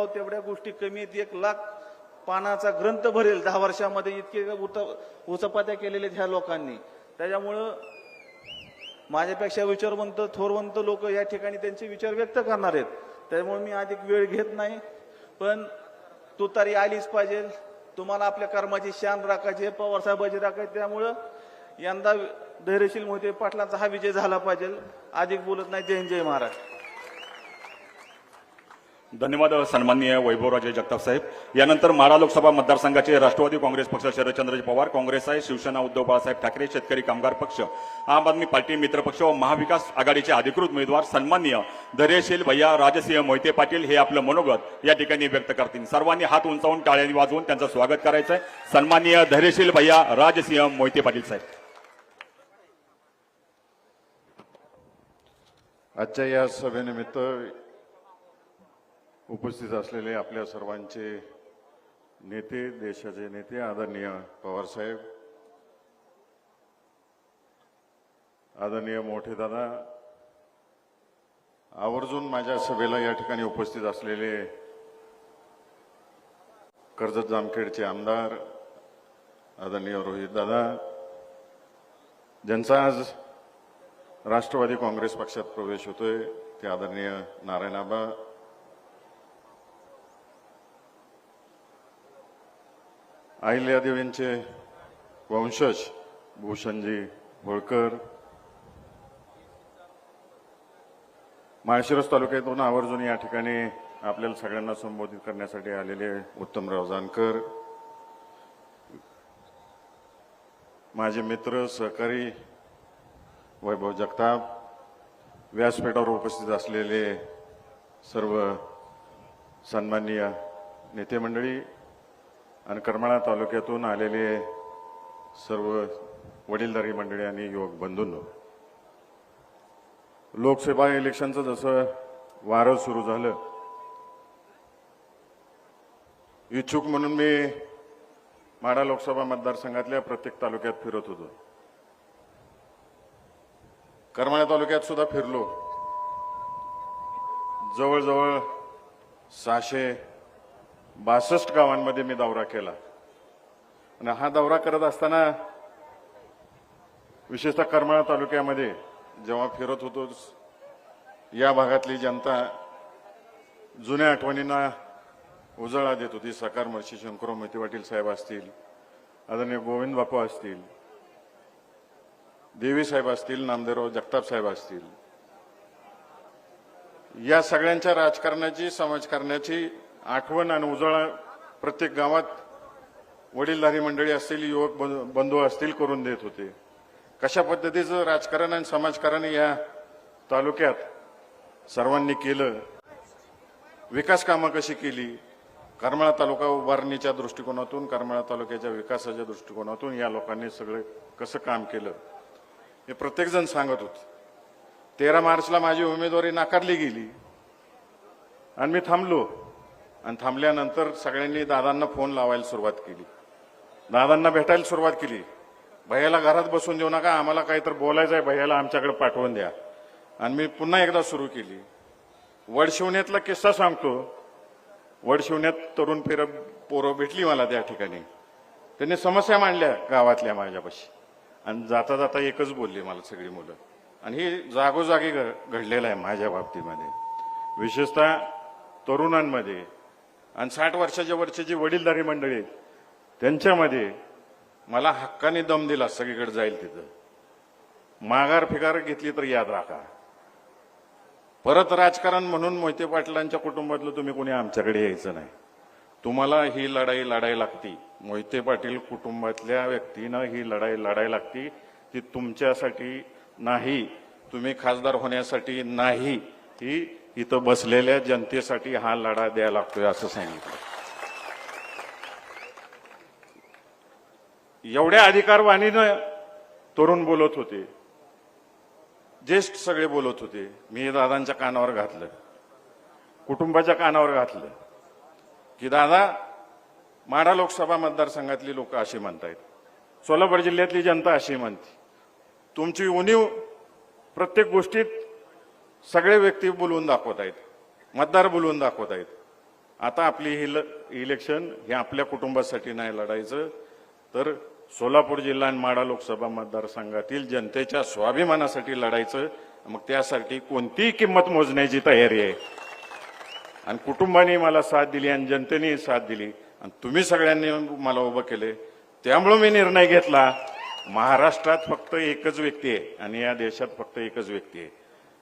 भाऊ तेवढ्या गोष्टी कमी आहेत. एक लाख पानाचा ग्रंथ भरेल दहा वर्षामध्ये. इतके उत उचपात्या केलेल्या आहेत ह्या लोकांनी. त्याच्यामुळं माझ्यापेक्षा विचारवंत थोरवंत लोक या ठिकाणी त्यांचे विचार व्यक्त करणार आहेत. त्यामुळे मी अधिक वेळ घेत नाही. पण तू तरी आलीच पाहिजे. तुम्हाला आपल्या कर्माची शान राखायची आहे, पवार राखायची त्यामुळं यंदा धैर्यशील मोहिते पाटलांचा हा विजय झाला पाहिजे. अधिक बोलत नाही. जय जय महाराज धन्यवाद सन्माननीय वैभवराजे जगताप साहेब. यानंतर माढा लोकसभा मतदारसंघाचे राष्ट्रवादी काँग्रेस पक्ष शरदचंद्रजी पवार काँग्रेस आहे शिवसेना उद्धव बाळासाहेब ठाकरे शेतकरी कामगार पक्ष आम आदमी पार्टी मित्र पक्ष व महाविकास आघाडीचे अधिकृत उमेदवार सन्माननीय धैर्यशील भैया राजसिंह मोहिते पाटील हे आपलं मनोगत या ठिकाणी व्यक्त करतील. सर्वांनी हात उंचावून टाळ्यांनी वाजवून त्यांचं स्वागत करायचं आहे सन्माननीय धैर्यशील भैया राजसिंह मोहिते पाटील साहेब. आजच्या या सभेनिमित्त उपस्थित असलेले आपल्या सर्वांचे नेते देशाचे नेते आदरणीय पवारसाहेब आदरणीय मोठे दादा आवर्जून माझ्या सभेला या ठिकाणी उपस्थित असलेले कर्जत जामखेडचे आमदार आदरणीय रोहित दादा ज्यांचा आज राष्ट्रवादी काँग्रेस पक्षात प्रवेश होतोय ते आदरणीय नारायणाबा अहिल्यादेवींचे वंशज भूषणजी होळकर माळशिरस तालुक्यातून आवर्जून या ठिकाणी आपल्याला सगळ्यांना संबोधित करण्यासाठी आलेले उत्तमराव जानकर. माझे मित्र सहकारी वैभव जगताप व्यासपीठावर उपस्थित असलेले सर्व सन्माननीय नेते मंडळी आणि करमाळा तालुक्यातून आलेले सर्व वडीलधारी मंडळी आणि युवक बंधूंनो लोकसभा इलेक्शनचं जसं वारं सुरू झालं इच्छुक म्हणून मी माढा लोकसभा मतदारसंघातल्या प्रत्येक तालुक्यात फिरत होतो. करमाळा तालुक्यात सुद्धा फिरलो. जवळजवळ सहाशे बासष्ट गावांमध्ये मी दौरा केला. आणि हा दौरा करत असताना विशेषतः करमाळा तालुक्यामध्ये जेव्हा फिरत होतो या भागातली जनता जुन्या आठवणींना उजाळा देत होती. सकार मर्षी शंकरराव मोहिते पाटील साहेब असतील आदरणीय गोविंद बापू असतील देवी साहेब असतील नामदेवराव जगताप साहेब असतील. या सगळ्यांच्या राजकारणाची समाजकारणाची आठवण आणि उजाळा प्रत्येक गावात वडीलधारी मंडळी असतील युवक बंधू- बंधू असतील करून देत होते. कशा पद्धतीचं राजकारण आणि समाजकारण या तालुक्यात सर्वांनी केलं विकास कामं कशी केली करमाळा तालुका उभारणीच्या दृष्टिकोनातून करमाळा तालुक्याच्या विकासाच्या दृष्टिकोनातून या लोकांनी सगळे कसं काम केलं हे प्रत्येकजण सांगत होत. तेरा मार्चला माझी उमेदवारी नाकारली गेली आणि मी थांबलो. आणि थांबल्यानंतर सगळ्यांनी दादांना फोन लावायला सुरुवात केली. दादांना भेटायला सुरुवात केली. भैयाला घरात बसून देऊ नका आम्हाला काहीतरी बोलायचं आहे भैयाला आमच्याकडे पाठवून द्या. आणि मी पुन्हा एकदा सुरू केली. वडशिवण्यातला किस्सा सांगतो. वडशिवण्यात तरुण फेर पोरं भेटली मला त्या ठिकाणी. त्यांनी समस्या मांडल्या गावातल्या माझ्यापाशी. आणि जाता जाता एकच बोलली मला सगळी मुलं. आणि हे जागोजागी घ- घडलेलं आहे माझ्या बाबतीमध्ये. विशेषतः तरुणांमध्ये. आणि साठ वर्षाच्या वरचे जी वडीलधारी मंडळी आहेत त्यांच्यामध्ये मला हक्काने दम दिला सगळीकडे जाईल तिथं. माघार फिगार घेतली तर याद राखा. परत राजकारण म्हणून मोहिते पाटलांच्या कुटुंबातलं तुम्ही कोणी आमच्याकडे यायचं नाही. तुम्हाला ही लढाई लढाई लागती. मोहिते पाटील कुटुंबातल्या व्यक्तीनं ही लढाई लढाई लागती ती तुमच्यासाठी नाही तुम्ही खासदार होण्यासाठी नाही ही इथं बसलेल्या जनतेसाठी हा लढा द्यायला लागतोय असं सांगितलं. एवढ्या अधिकारवाणीनं तरुण बोलत होते. ज्येष्ठ सगळे बोलत होते. मी दादांच्या कानावर घातलं. कुटुंबाच्या कानावर घातलं. की दादा माढा लोकसभा मतदारसंघातली लोक अशी म्हणतायत. सोलापूर जिल्ह्यातली जनता अशी म्हणते. तुमची उणीव प्रत्येक गोष्टीत सगळे व्यक्ती बोलवून दाखवत आहेत. मतदार बोलवून दाखवत आहेत. आता आपली ही इलेक्शन हे आपल्या कुटुंबासाठी नाही लढायचं. तर सोलापूर जिल्हा आणि माडा लोकसभा मतदारसंघातील जनतेच्या स्वाभिमानासाठी लढायचं. मग त्यासाठी कोणतीही किंमत मोजण्याची तयारी आहे. आणि कुटुंबाने मला साथ दिली आणि जनतेने साथ दिली. आणि तुम्ही सगळ्यांनी मला उभं केले. त्यामुळं मी निर्णय घेतला. महाराष्ट्रात फक्त एकच व्यक्ती आहे आणि या देशात फक्त एकच व्यक्ती आहे.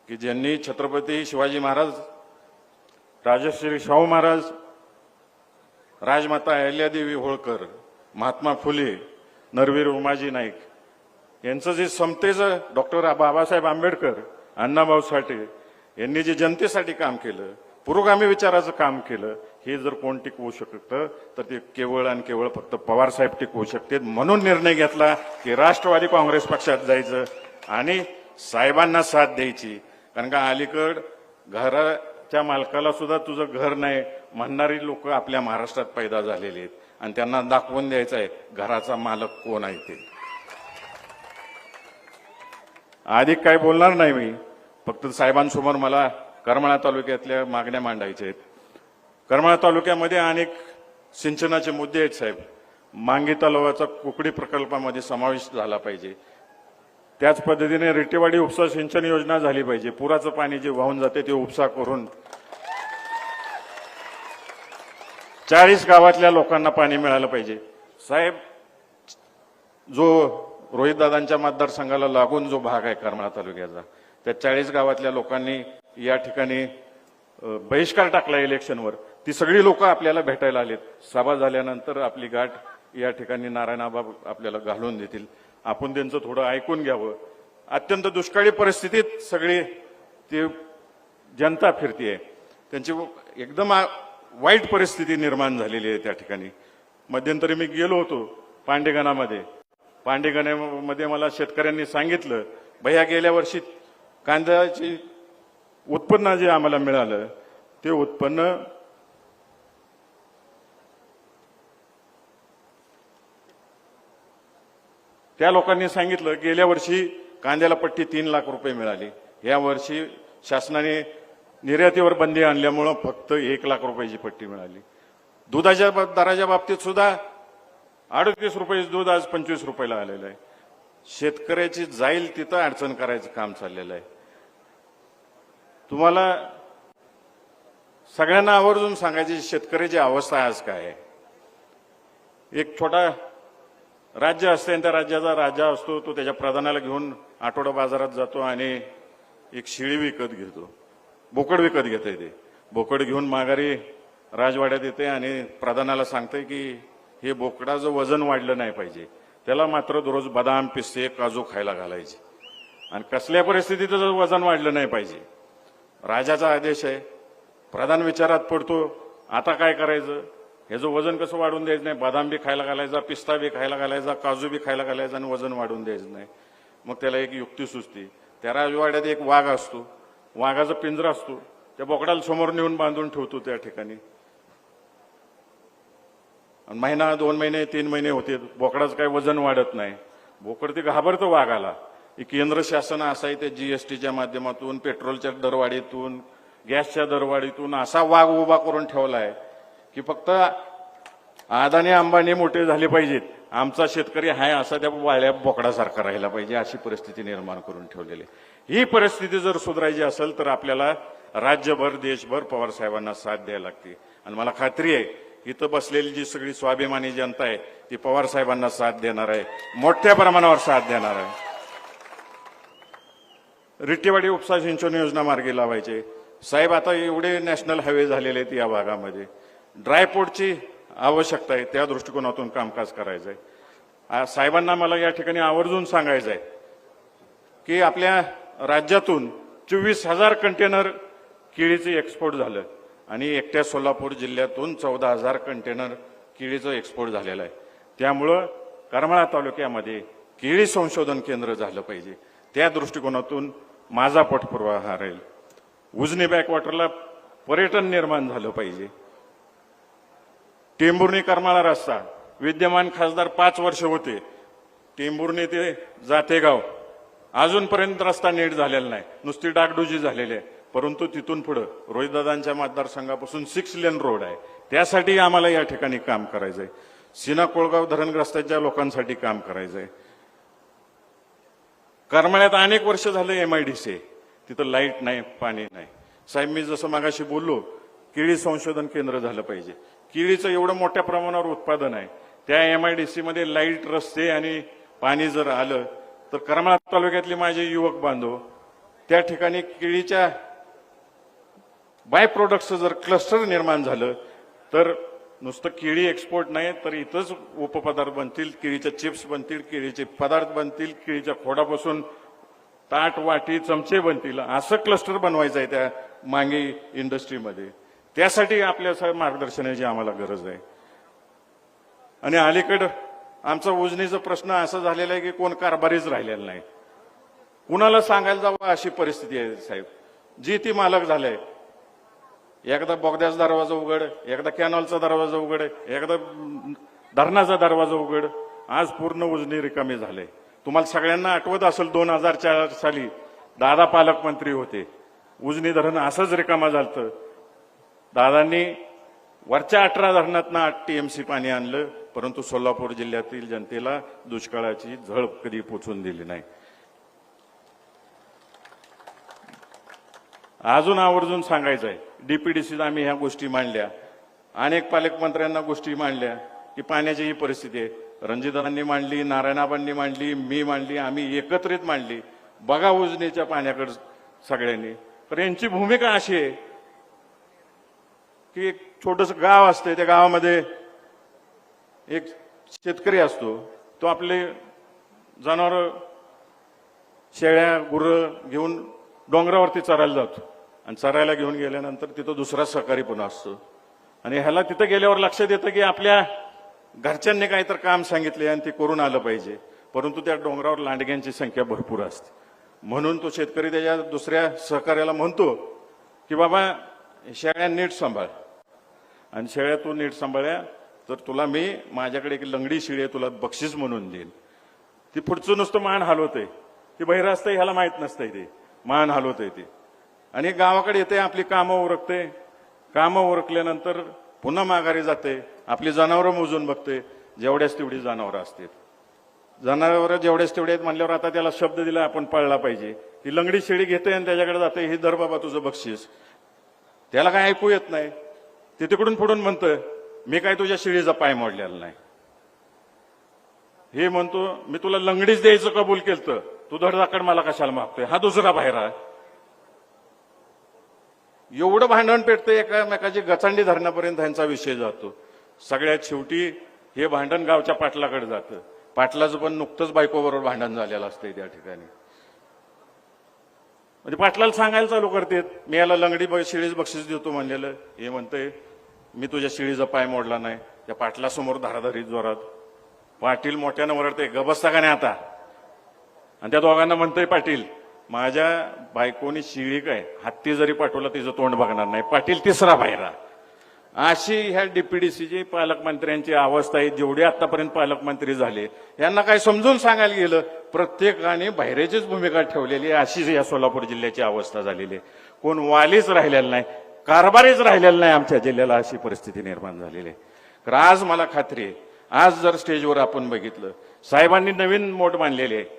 की ज्यांनी छत्रपती शिवाजी महाराज राजश्री शाहू महाराज राजमाता अहिल्यादेवी होळकर महात्मा फुले नरवीर उमाजी नाईक यांचं जे समतेचं डॉक्टर बाबासाहेब आंबेडकर अण्णाभाऊ साठे यांनी जे जनतेसाठी काम केलं पुरोगामी विचाराचं काम केलं हे जर कोण टिकवू शकतं तर ते केवळ आणि केवळ फक्त पवारसाहेब टिकवू शकतात. म्हणून निर्णय घेतला की राष्ट्रवादी काँग्रेस पक्षात जायचं आणि साहेबांना साथ द्यायची. कारण का अलीकड घराच्या मालकाला सुद्धा तुझं घर नाही म्हणणारी लोक आपल्या महाराष्ट्रात पैदा झालेली आहेत. आणि त्यांना दाखवून द्यायचं आहे घराचा मालक कोण आहे ते. अधिक काय बोलणार नाही मी. फक्त साहेबांसमोर मला करमाळा तालुक्यातल्या मागण्या मांडायच्या आहेत. करमाळा तालुक्यामध्ये अनेक सिंचनाचे मुद्दे आहेत साहेब. मांगी तलावाचा कुकडी प्रकल्पामध्ये समावेश झाला पाहिजे. त्याच पद्धतीने रेटेवाडी उपसा सिंचन योजना झाली पाहिजे. पुराचं पाणी जे वाहून जाते ते उपसा करून चाळीस गावातल्या लोकांना पाणी मिळालं पाहिजे. साहेब जो रोहितदादांच्या मतदारसंघाला लागून जो भाग आहे करमाळा तालुक्याचा त्या चाळीस गावातल्या लोकांनी या ठिकाणी बहिष्कार टाकला इलेक्शनवर. ती सगळी लोक आपल्याला भेटायला आलेत. सभा झाल्यानंतर आपली गाठ या ठिकाणी नारायणाबा आपल्याला घालून देतील. आपण त्यांचं थोडं ऐकून घ्यावं. अत्यंत दुष्काळी परिस्थितीत सगळी ती जनता फिरतीये. त्यांची एकदम वाईट परिस्थिती निर्माण झालेली आहे त्या ठिकाणी. मध्यंतरी मी गेलो होतो पांडेगणामध्ये. पांडेगणामध्ये मला शेतकऱ्यांनी सांगितलं भैया गेल्या वर्षी कांद्याची उत्पन्न जे आम्हाला मिळालं ते उत्पन्न त्या लोकांनी सांगितलं गेल्या वर्षी कांद्याला पट्टी तीन लाख रुपये मिळाली. या वर्षी शासनाने निर्यातीवर बंदी आणल्यामुळं फक्त एक लाख रुपयाची पट्टी मिळाली. दुधाच्या दराच्या बाबतीत सुद्धा अडतीस रुपये दूध आज पंचवीस रुपयाला आलेलं आहे. शेतकऱ्याची जाईल तिथं अडचण करायचं काम चाललेलं आहे. तुम्हाला सगळ्यांना आवर्जून सांगायची शेतकऱ्याची अवस्था आज काय आहे? एक छोटा राज्य असते आणि त्या राज्याचा राजा असतो तो त्याच्या प्रधानाला घेऊन आठवडा बाजारात जातो आणि एक शिळी विकत घेतो. बोकड विकत घेते ते. बोकड घेऊन माघारी राजवाड्यात येते आणि प्रधानाला सांगते की हे बोकडाचं वजन वाढलं नाही पाहिजे. त्याला मात्र दररोज बदाम पिस्ते काजू खायला घालायचे. आणि कसल्या परिस्थितीत वजन वाढलं नाही पाहिजे? राजाचा आदेश आहे. प्रधान विचारात पडतो आता काय करायचं? ह्याचं वजन कसं वाढून द्यायचं नाही? बदाम बी खायला घालायचा पिस्ता बी खायला घालायचा काजू बी खायला घालायचा आणि वजन वाढून द्यायचं नाही. मग त्याला एक युक्ती सुचते. त्या राजवाड्यात एक वाघ असतो. वाघाचा पिंजरा असतो. त्या बोकडाला समोर नेऊन बांधून ठेवतो त्या ठिकाणी. आणि महिना दोन महिने तीन महिने होते. बोकडाचं काही वजन वाढत नाही. बोकड ते घाबरतं वाघाला. की केंद्र शासन असं आहे ते जीएसटीच्या माध्यमातून पेट्रोलच्या दरवाढीतून गॅसच्या दरवाढीतून असा वाघ उभा करून ठेवला आहे की फक्त अदानी अंबानी मोठे झाले पाहिजेत. आमचा शेतकरी हाय असा त्या वाळ्या बोकडासारखा राहिला पाहिजे अशी परिस्थिती निर्माण करून ठेवलेली आहे. ही परिस्थिती जर सुधारायची असेल तर आपल्याला राज्यभर देशभर पवार साहेबांना साथ द्यायला लागते. आणि मला खात्री आहे इथं बसलेली जी सगळी स्वाभिमानी जनता आहे ती पवार साहेबांना साथ देणार आहे. मोठ्या प्रमाणावर साथ देणार आहे. रिट्टेवाडी उपसा सिंचन योजना मार्गी लावायचे. साहेब आता एवढे नॅशनल हायवे झालेले आहेत या भागामध्ये. ड्रायपोर्टची आवश्यकता आहे त्या दृष्टिकोनातून कामकाज करायचं आहे साहेबांना मला या ठिकाणी आवर्जून सांगायचं आहे की आपल्या राज्यातून चोवीस हजार कंटेनर केळीचं एक्सपोर्ट झालं आणि एकट्या सोलापूर जिल्ह्यातून चौदा हजार कंटेनर केळीचं एक्सपोर्ट झालेलं आहे. त्यामुळं करमाळा तालुक्यामध्ये केळी संशोधन केंद्र झालं पाहिजे. त्या दृष्टिकोनातून माझा पटपुरवठा राहील. उजनी बॅकवॉटरला पर्यटन निर्माण झालं पाहिजे. टेंभुर्णी करमाळा रस्ता. विद्यमान खासदार पाच वर्ष होते. टेंभुर्णी ते जातेगाव. अजूनपर्यंत रस्ता नीट झालेला नाही. नुसती डागडुजी झालेली आहे. परंतु तिथून पुढं रोहितदादांच्या मतदारसंघापासून सिक्स लेन रोड आहे. त्यासाठी आम्हाला या ठिकाणी काम करायचंय. सिना कोळगाव धरणग्रस्तांच्या लोकांसाठी काम करायचंय. करमाळ्यात अनेक वर्ष झालं एमआयडीसी तिथं लाइट नाही पाणी नाही. साहेब मी जसं मागाशी बोललो केळी संशोधन केंद्र झालं पाहिजे. केळीचं एवढं मोठ्या प्रमाणावर उत्पादन आहे. त्या एम आय डी सीमध्ये लाइट रस्ते आणि पाणी जर आलं तर करमाळा तालुक्यातले माझे युवक बांधव त्या ठिकाणी केळीच्या बाय प्रोडक्टचं जर क्लस्टर निर्माण झालं तर नुसतं केळी एक्सपोर्ट नाही तर इथंच उपपदार्थ बनतील केळीच्या चिप्स बनतील केळीचे पदार्थ बनतील केळीच्या खोडापासून ताट वाटी चमचे बनतील असं क्लस्टर बनवायचं आहे त्या मांगी इंडस्ट्रीमध्ये त्यासाठी आपल्या मार्गदर्शनाची आम्हाला गरज आहे. आणि अलीकडं आमचा उजनीचा प्रश्न असा झालेला आहे की कोण कारभारीच राहिलेला नाही. कुणाला सांगायला जावं अशी परिस्थिती आहे साहेब. जी ती मालक झालंय. एकदा बोगद्याचा दरवाजा उघड एकदा कॅनॉलचा दरवाजा उघड एकदा धरणाचा दरवाजा उघड. आज पूर्ण उजनी रिकामी झाले. तुम्हाला सगळ्यांना आठवत असेल दोन हजार चार साली दादा पालकमंत्री होते. उजनी धरण असंच रिकामा झालं दादांनी वरच्या अठरा धरणातनं आठ टीएमसी पाणी आणलं परंतु सोलापूर जिल्ह्यातील जनतेला दुष्काळाची झळ कधी पोचून दिली नाही. अजून आवर्जून सांगायचं आहे डीपीडीसीत आम्ही ह्या गोष्टी मांडल्या. अनेक पालकमंत्र्यांना गोष्टी मांडल्या की पाण्याची ही परिस्थिती आहे. रणजितांनी मांडली नारायणाबांनी मांडली मी मांडली आम्ही एकत्रित मांडली. बघा योजनेच्या पाण्याकडे सगळ्यांनी. तर यांची भूमिका अशी आहे की एक छोटस गाव असते त्या गावामध्ये एक शेतकरी असतो. तो आपले जनावर शेळ्या गुरं घेऊन डोंगरावरती चरायला जातो. आणि चरायला घेऊन गेल्यानंतर तिथं दुसरा सहकारी पण असतो. आणि ह्याला तिथं गेल्यावर लक्षात येतं की आपल्या घरच्यांनी काहीतरी काम सांगितले आणि ते करून आलं पाहिजे. परंतु त्या डोंगरावर लांडग्यांची संख्या भरपूर असते. म्हणून तो शेतकरी त्याच्या दुसऱ्या सहकार्याला म्हणतो की बाबा शेळ्या नीट सांभाळ. आणि शेळ्या तू नीट सांभाळ्या तर तुला मी माझ्याकडे एक लंगडी शिळी आहे तुला बक्षीस म्हणून देईन. ती पुढचं नुसतं मान हलवते ती बहिरा असतंय ह्याला माहीत नसतंय ते. मान हलवतंय ते. आणि गावाकडे येते आपली कामं ओरखते कामं ओरखल्यानंतर पुन्हा माघारी जाते आपली जनावरं मोजून बघते जेवढ्याच तेवढी जनावरं असतील. जनावरं जेवढ्याच तेवढे आहेत म्हणल्यावर आता त्याला शब्द दिला आपण पळला पाहिजे. ती लंगडी शेळी घेते आणि त्याच्याकडे जाते हे धर बाबा तुझं बक्षीस. त्याला काय ऐकू येत नाही. ते तिकडून पुढून म्हणतं मी काय तुझ्या शिळीचा पाय मोडलेला नाही. हे म्हणतो मी तुला लंगडीच द्यायचं कबूल केलं तू धडधाकड मला कशाला मागतोय? हा दुसरा बाहेर आहे. एवढं भांडण पेटतं एकामेकाची गचांडी धरण्यापर्यंत ह्यांचा विषय जातो. सगळ्यात शेवटी हे भांडण गावच्या पाटलाकडे जातं. पाटलाचं पण नुकतंच बायकोबरोबर भांडण झालेलं असतंय त्या ठिकाणी. म्हणजे पाटलाला सांगायला चालू करते मी याला लंगडी ब- शिळीच बक्षीस देतो म्हणलेलं. हे म्हणतंय मी तुझ्या शिळीचा पाय मोडला नाही. त्या पाटलासमोर धाराधारीत जोरात पाटील मोठ्यानं ओरडते गबसता का नाही आता. आणि त्या दोघांना म्हणतंय पाटील माझ्या बायकोनी शिळी काय हत्ती जरी पाठवलं तिचं तोंड बघणार नाही पाटील तिसरा बाहेरा अशी ह्या डीपीडीसीची पालकमंत्र्यांची अवस्था आहे जेवढे आतापर्यंत पालकमंत्री झाले यांना काय समजून सांगायला गेलं प्रत्येकाने बाहेरचीच भूमिका ठेवलेली आहे. अशीच या सोलापूर जिल्ह्याची अवस्था झालेली आहे. कोण वालीच राहिलेला नाही कारभारीच राहिलेला नाही आमच्या जिल्ह्याला अशी परिस्थिती निर्माण झालेली आहे. तर आज मला खात्री आहे आज जर स्टेजवर आपण बघितलं साहेबांनी नवीन मोठ मांडलेले आहे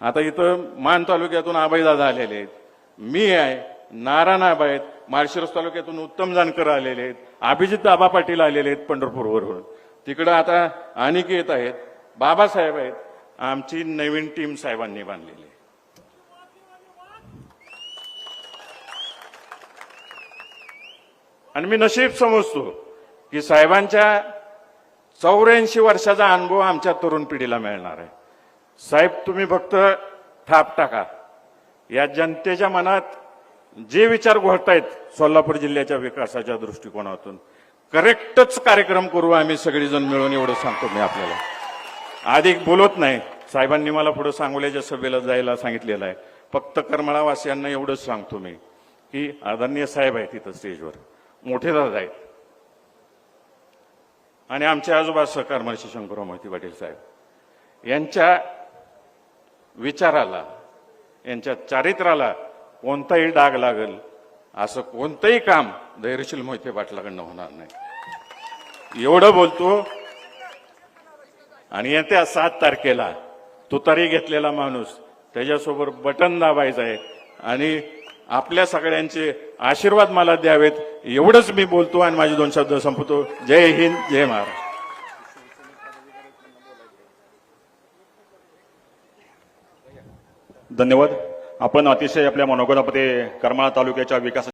आता इथं मान तालुक्यातून आबाईदादा आलेले आहेत. मी आहे नारायण आबा आहेत माळशिरस तालुक्यातून उत्तम जानकर आलेले आहेत अभिजित आबा पाटील आलेले आहेत पंढरपूरवरून. तिकडं आता अनिकेत आहेत बाबासाहेब आहेत आमची नवीन टीम साहेबांनी बांधलेली आणि मी नशीब समजतो की साहेबांच्या चौऱ्याऐंशी वर्षाचा अनुभव आमच्या तरुण पिढीला मिळणार आहे. साहेब तुम्ही फक्त थाप टाका. या जनतेच्या मनात जे विचार घोळतायत सोलापूर जिल्ह्याच्या विकासाच्या दृष्टिकोनातून करेक्टच कार्यक्रम करू आम्ही सगळेजण मिळून एवढं सांगतो मी आपल्याला. अधिक बोलत नाही. साहेबांनी मला पुढे सांगोल्याच्या सभेला जायला सांगितलेलं आहे. फक्त करमळावासियांना एवढंच सांगतो मी की आदरणीय साहेब आहेत तिथं स्टेजवर. मोठे दादा आहेत. आणि आमचे आजोबा सहकार महर्षी शंकरराव मोहिती पाटील साहेब. यांच्या विचाराला यांच्या चारित्र्याला कोणताही डाग लागेल असं कोणतंही काम धैर्यशील मोहिते पाटलाकडनं होणार नाही. एवढं बोलतो आणि येत्या सात तारखेला तुतारी घेतलेला माणूस त्याच्यासोबत बटन दाबायचं आहे. आणि आपल्या सगळ्यांचे आशीर्वाद मला द्यावेत एवढंच मी बोलतो आणि माझे दोन शब्द संपवतो. जय हिंद जय महाराष्ट्र. धन्यवाद. आपण अतिशय आपल्या मनोगतामध्ये करमाळा तालुक्याच्या विकास